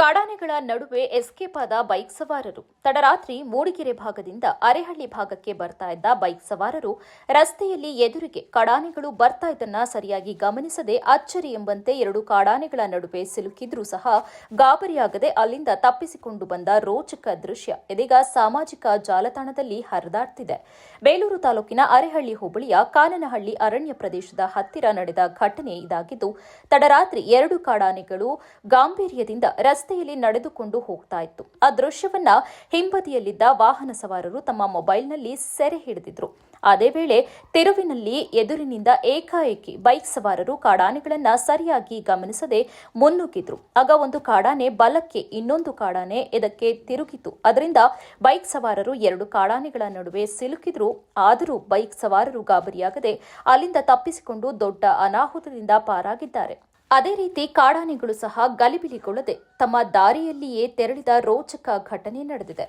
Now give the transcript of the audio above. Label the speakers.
Speaker 1: ಕಾಡಾನೆಗಳ ನಡುವೆ ಎಸ್ಕೇಪ್ ಆದ ಬೈಕ್ ಸವಾರರು. ತಡರಾತ್ರಿ ಮೂಡಿಗೆರೆ ಭಾಗದಿಂದ ಅರೆಹಳ್ಳಿ ಭಾಗಕ್ಕೆ ಬರ್ತಾ ಇದ್ದ ಬೈಕ್ ಸವಾರರು ರಸ್ತೆಯಲ್ಲಿ ಎದುರಿಗೆ ಕಾಡಾನೆಗಳು ಬರ್ತಾ ಇದ್ದನ್ನ ಸರಿಯಾಗಿ ಗಮನಿಸದೆ ಅಚ್ಚರಿ ಎಂಬಂತೆ ಎರಡು ಕಾಡಾನೆಗಳ ನಡುವೆ ಸಿಲುಕಿದ್ರೂ ಸಹ ಗಾಬರಿಯಾಗದೆ ಅಲ್ಲಿಂದ ತಪ್ಪಿಸಿಕೊಂಡು ಬಂದ ರೋಚಕ ದೃಶ್ಯ ಇದೀಗ ಸಾಮಾಜಿಕ ಜಾಲತಾಣದಲ್ಲಿ ಹರಿದಾಡ್ತಿದೆ. ಬೇಲೂರು ತಾಲೂಕಿನ ಅರೆಹಳ್ಳಿ ಹೋಬಳಿಯ ಕಾನನಹಳ್ಳಿ ಅರಣ್ಯ ಪ್ರದೇಶದ ಹತ್ತಿರ ನಡೆದ ಘಟನೆ ಇದಾಗಿದ್ದು, ತಡರಾತ್ರಿ ಎರಡು ಕಾಡಾನೆಗಳು ಗಾಂಭೀರ್ಯದಿಂದ ರಸ್ತೆಯಲ್ಲಿ ನಡೆದುಕೊಂಡು ಹೋಗ್ತಾ ಇತ್ತು. ಆ ದೃಶ್ಯವನ್ನ ಹಿಂಬದಿಯಲ್ಲಿದ್ದ ವಾಹನ ಸವಾರರು ತಮ್ಮ ಮೊಬೈಲ್ನಲ್ಲಿ ಸೆರೆ ಹಿಡಿದಿದ್ರು. ಅದೇ ವೇಳೆ ತಿರುವಿನಲ್ಲಿ ಎದುರಿನಿಂದ ಏಕಾಏಕಿ ಬೈಕ್ ಸವಾರರು ಕಾಡಾನೆಗಳನ್ನ ಸರಿಯಾಗಿ ಗಮನಿಸದೆ ಮುನ್ನುಗ್ಗಿದ್ರು. ಆಗ ಒಂದು ಕಾಡಾನೆ ಬಲಕ್ಕೆ ಇನ್ನೊಂದು ಕಾಡಾನೆ ಇದಕ್ಕೆ ತಿರುಗಿತು. ಅದರಿಂದ ಬೈಕ್ ಸವಾರರು ಎರಡು ಕಾಡಾನೆಗಳ ನಡುವೆ ಸಿಲುಕಿದ್ರು. ಆದರೂ ಬೈಕ್ ಸವಾರರು ಗಾಬರಿಯಾಗದೆ ಅಲ್ಲಿಂದ ತಪ್ಪಿಸಿಕೊಂಡು ದೊಡ್ಡ ಅನಾಹುತದಿಂದ ಪಾರಾಗಿದ್ದಾರೆ. ಅದೇ ರೀತಿ ಕಾಡಾನೆಗಳು ಸಹ ಗಲಿಬಿಲಿಗೊಳ್ಳದೆ ತಮ್ಮ ದಾರಿಯಲ್ಲಿಯೇ ತೆರಳಿದ ರೋಚಕ ಘಟನೆ ನಡೆದಿದೆ.